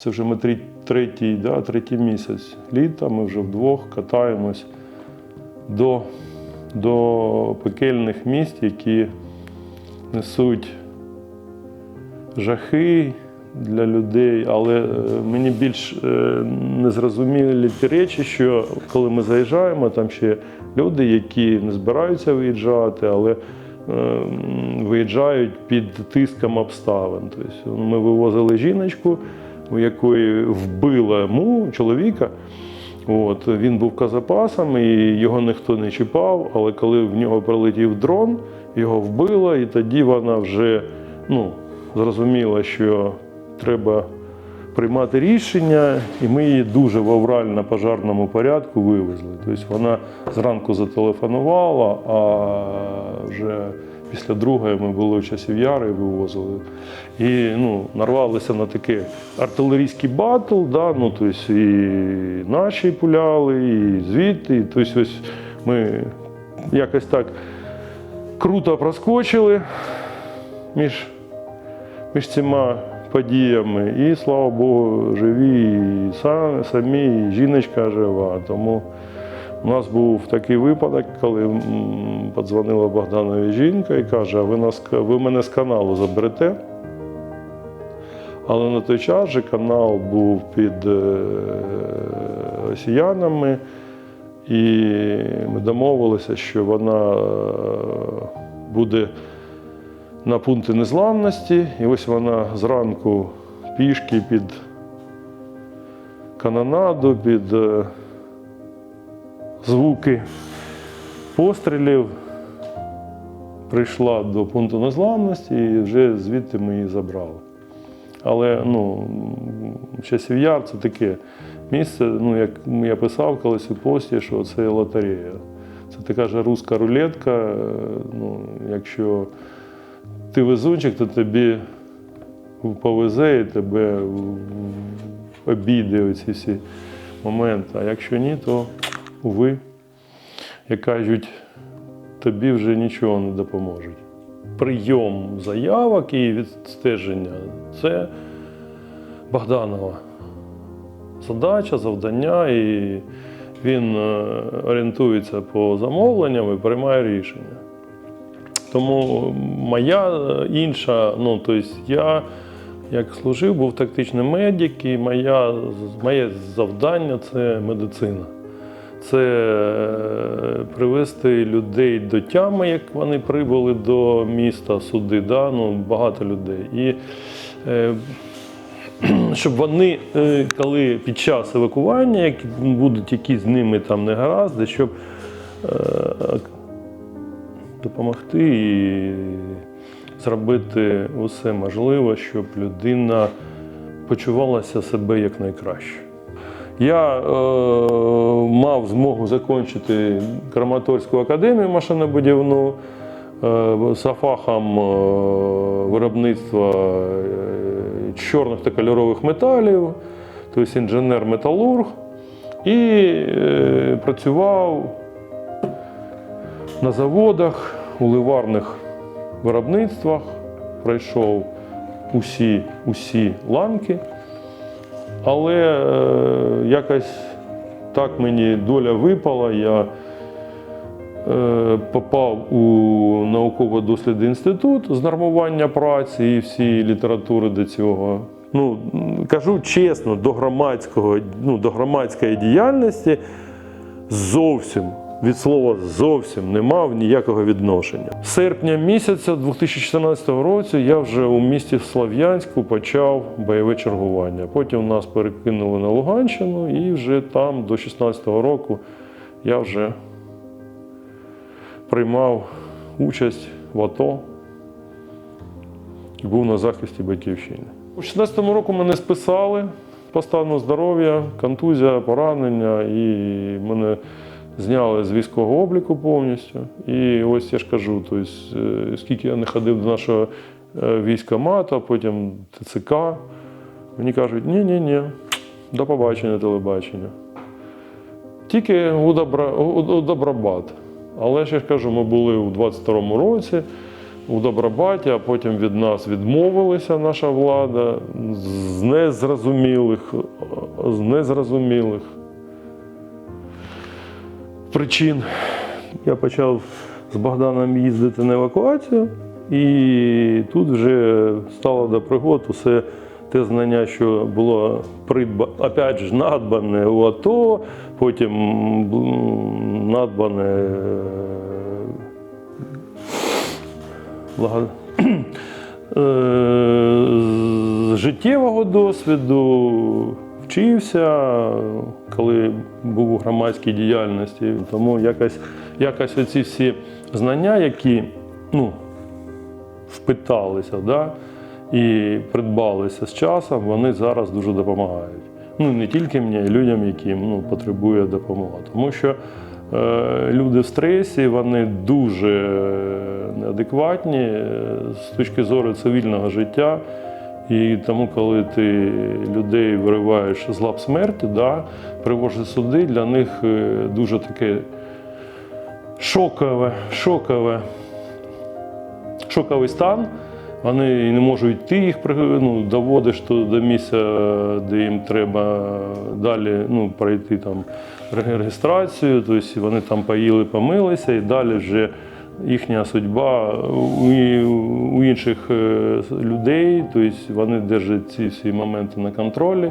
Це вже ми третій, да, третій місяць літа, ми вже вдвох катаємось до, до пекельних місць, які несуть жахи для людей, але е, мені більш е, незрозумілі ті речі, що коли ми заїжджаємо, там ще люди, які не збираються виїжджати, але е, виїжджають під тиском обставин. Тобто ми вивозили жіночку, у якої вбила му чоловіка. От, він був казапасом і його ніхто не чіпав, але коли в нього прилетів дрон, його вбило, і тоді вона вже ну, зрозуміла, що треба приймати рішення, і ми її дуже в аврально-пожарному порядку вивезли. Тобто вона зранку зателефонувала, а вже після другої ми були в часів яри вивозили. І ну, нарвалися на такий артилерійський батл, да, ну, тобто і наші пуляли, і звідти. І, тобто ось ми якось так круто проскочили між, між цими подіями. І слава Богу, живі і самі, і жіночка жива. Тому у нас був такий випадок, коли подзвонила Богданові жінка і каже: ви, нас, ви мене з каналу заберете. Але на той час же канал був під е, росіянами, і ми домовилися, що вона е, буде на пункті незламності. І ось вона зранку пішки під канонаду, під е, звуки пострілів прийшла до пункту незламності і вже звідти ми її забрали. Але ну, часів це таке місце, ну, як я писав колись у пості, що це лотерея. Це така ж руська рулетка. Ну, якщо ти везунчик, то тобі повезе і тебе обійде оці всі моменти. А якщо ні, то уви, як кажуть, тобі вже нічого не допоможуть. Прийом заявок і відстеження це Богданова задача, завдання, і він е, орієнтується по замовленням і приймає рішення. Тому моя е, інша, ну тобто я як служив, був тактичний медик, і моя, моє завдання це медицина. Це е, привести людей до тями, як вони прибули до міста, суди, да? ну, багато людей. І е, щоб вони, е, коли під час евакування, як будуть якісь з ними там негаразди, щоб е, допомогти і зробити усе можливе, щоб людина почувалася себе якнайкраще. Я е, мав змогу закінчити Краматорську академію машинобудівну е, за фахом е, виробництва е, чорних та кольорових металів, тобто інженер-металург, і е, працював на заводах, у ливарних виробництвах, пройшов усі, усі ланки. Але е, якось так мені доля випала. Я е, попав у науково-дослідний інститут з нормування праці і всієї літератури до цього. Ну, кажу чесно, до громадського, ну, до громадської діяльності зовсім від слова зовсім не мав ніякого відношення. З серпня місяця 2014 року я вже у місті Слов'янську почав бойове чергування. Потім нас перекинули на Луганщину, і вже там до 16-го року я вже приймав участь в АТО і був на захисті батьківщини. У 16-му року мене списали по стану здоров'я, контузія, поранення, і мене зняли з військового обліку повністю. І ось я ж кажу, тобто, скільки я не ходив до нашого е, військомата, потім ТЦК, мені кажуть, ні-ні-ні, до побачення телебачення. Тільки у, Добра, у, у Добробат. Але я ж кажу, ми були у 22-му році, у Добробаті, а потім від нас відмовилася наша влада з незрозумілих, з незрозумілих причин. Я почав з Богданом їздити на евакуацію, і тут вже стало до пригод усе те знання, що було придба, опять же, надбане у АТО, потім надбане Е, з життєвого досвіду вчився, коли був у громадській діяльності. Тому якось, якось оці всі знання, які ну, впиталися да, і придбалися з часом, вони зараз дуже допомагають. Ну, не тільки мені, а й людям, яким ну, потребує допомога. Тому що е, люди в стресі, вони дуже неадекватні е, з точки зору цивільного життя. І тому, коли ти людей вириваєш з лап смерті, да, привозиш суди, для них е, дуже таке шокове, шокове, шоковий стан. Вони не можуть йти, їх ну, доводиш до місця, де їм треба далі ну, пройти там ре- реєстрацію, тобто вони там поїли, помилися, і далі вже їхня судьба у, інших е, людей, тобто вони держать ці всі моменти на контролі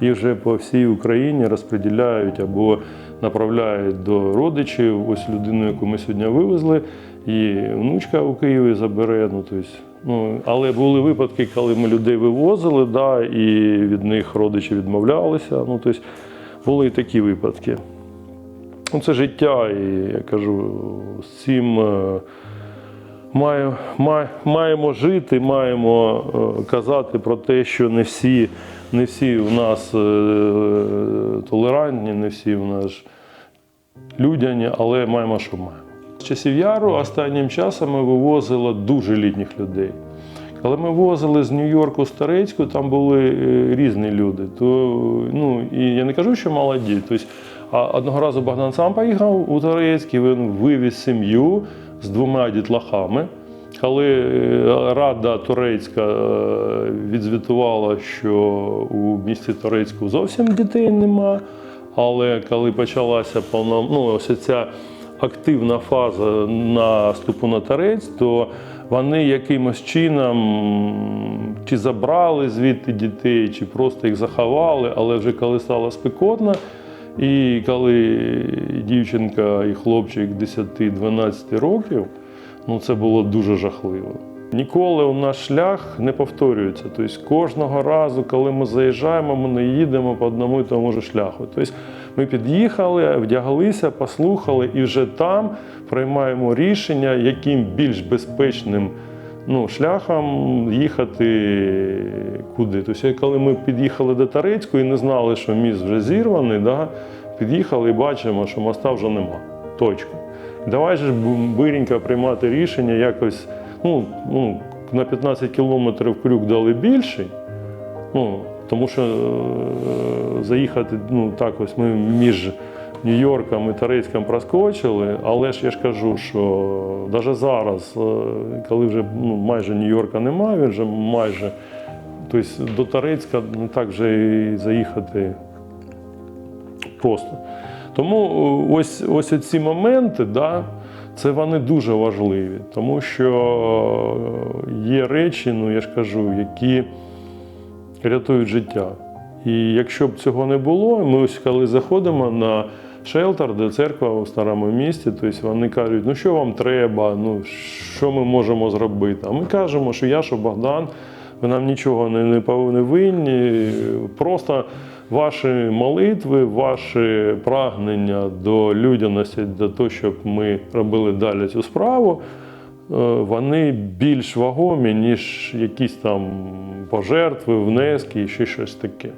і вже по всій Україні розподіляють або направляють до родичів. Ось людину, яку ми сьогодні вивезли, і внучка у Києві забере. Ну, тобто, ну, але були випадки, коли ми людей вивозили, да, і від них родичі відмовлялися. Ну, тобто, були і такі випадки. Ну, це життя, і я кажу, з цим е, маю, май- маємо жити, маємо е, казати про те, що не всі, не всі у нас е, толерантні, не всі у нас людяні, але маємо, що маємо. З часів яру останнім часом ми вивозили дуже літніх людей. Коли ми возили з Нью-Йорку з Торецьку, там були різні люди. То, ну, і я не кажу, що молоді. Тобто, одного разу Богдан сам поїхав у Торецький, він вивіз сім'ю з двома дітлахами. Коли е, Рада Турецька е, відзвітувала, що у місті Торецьку зовсім дітей нема, але коли почалася повна, ну, ось ця активна фаза наступу на Торець, то вони якимось чином чи забрали звідти дітей, чи просто їх заховали, але вже коли стало спекотно, і коли дівчинка і хлопчик 10-12 років, ну це було дуже жахливо. Ніколи у наш шлях не повторюється. Тобто кожного разу, коли ми заїжджаємо, ми не їдемо по одному і тому ж шляху. Тобто ми під'їхали, вдяглися, послухали і вже там приймаємо рішення, яким більш безпечним ну, шляхом їхати куди. Тобто, коли ми під'їхали до Тарецького і не знали, що міст вже зірваний, да, під'їхали і бачимо, що моста вже нема. Точка. Давай же биренько приймати рішення якось. Ну, ну, на 15 кілометрів крюк дали більший. Ну, тому що е, заїхати, ну так ось ми між Нью-Йорком і Тарецьком проскочили, але ж я ж кажу, що навіть зараз, е, коли вже ну, майже Нью-Йорка немає, він вже майже. Тобто до Тарецька не так вже і заїхати просто. Тому е, ось, ось ці моменти, да, це вони дуже важливі, тому що е, є речі, ну я ж кажу, які рятують життя. І якщо б цього не було, ми ось коли заходимо на шелтер, де церква у старому місті, тобто вони кажуть, ну що вам треба, ну що ми можемо зробити. А ми кажемо, що я, що Богдан, ви нам нічого не, не повинні винні. Просто ваші молитви, ваші прагнення до людяності, до того, щоб ми робили далі цю справу, е, вони більш вагомі, ніж якісь там пожертви, внески і ще щось таке.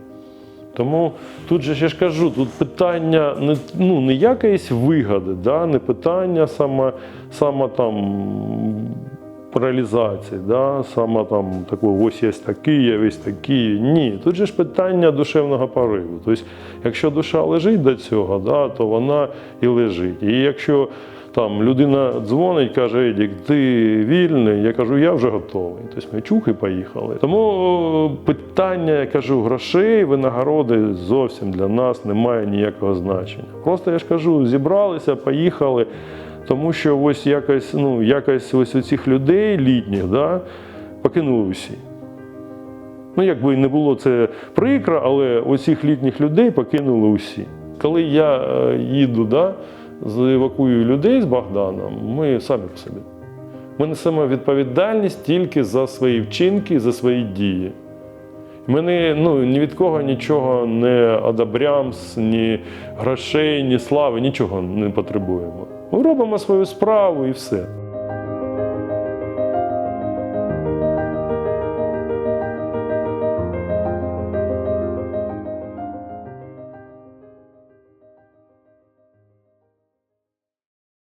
Тому тут же я ж кажу, тут питання не, ну, не якоїсь вигоди, да? не питання саме, саме там реалізації, да? саме там такого ось є такий, я весь такий. Ні, тут же ж питання душевного пориву. Тобто, якщо душа лежить до цього, да, то вона і лежить. І якщо Там людина дзвонить, каже, Едік, ти вільний? Я кажу, я вже готовий. Тобто ми чух і поїхали. Тому питання, я кажу, грошей, винагороди зовсім для нас немає ніякого значення. Просто я ж кажу, зібралися, поїхали. Тому що ось якось, ну, якось ось у цих людей літніх да, покинули усі. Ну, якби не було це прикро, але усіх літніх людей покинули усі. Коли я е, їду, да, з- людей з Богданом, ми самі по собі. Ми несемо відповідальність тільки за свої вчинки, за свої дії. Ми не, ну, ні від кого нічого не одобрямс, ні грошей, ні слави, нічого не потребуємо. Ми робимо свою справу і все.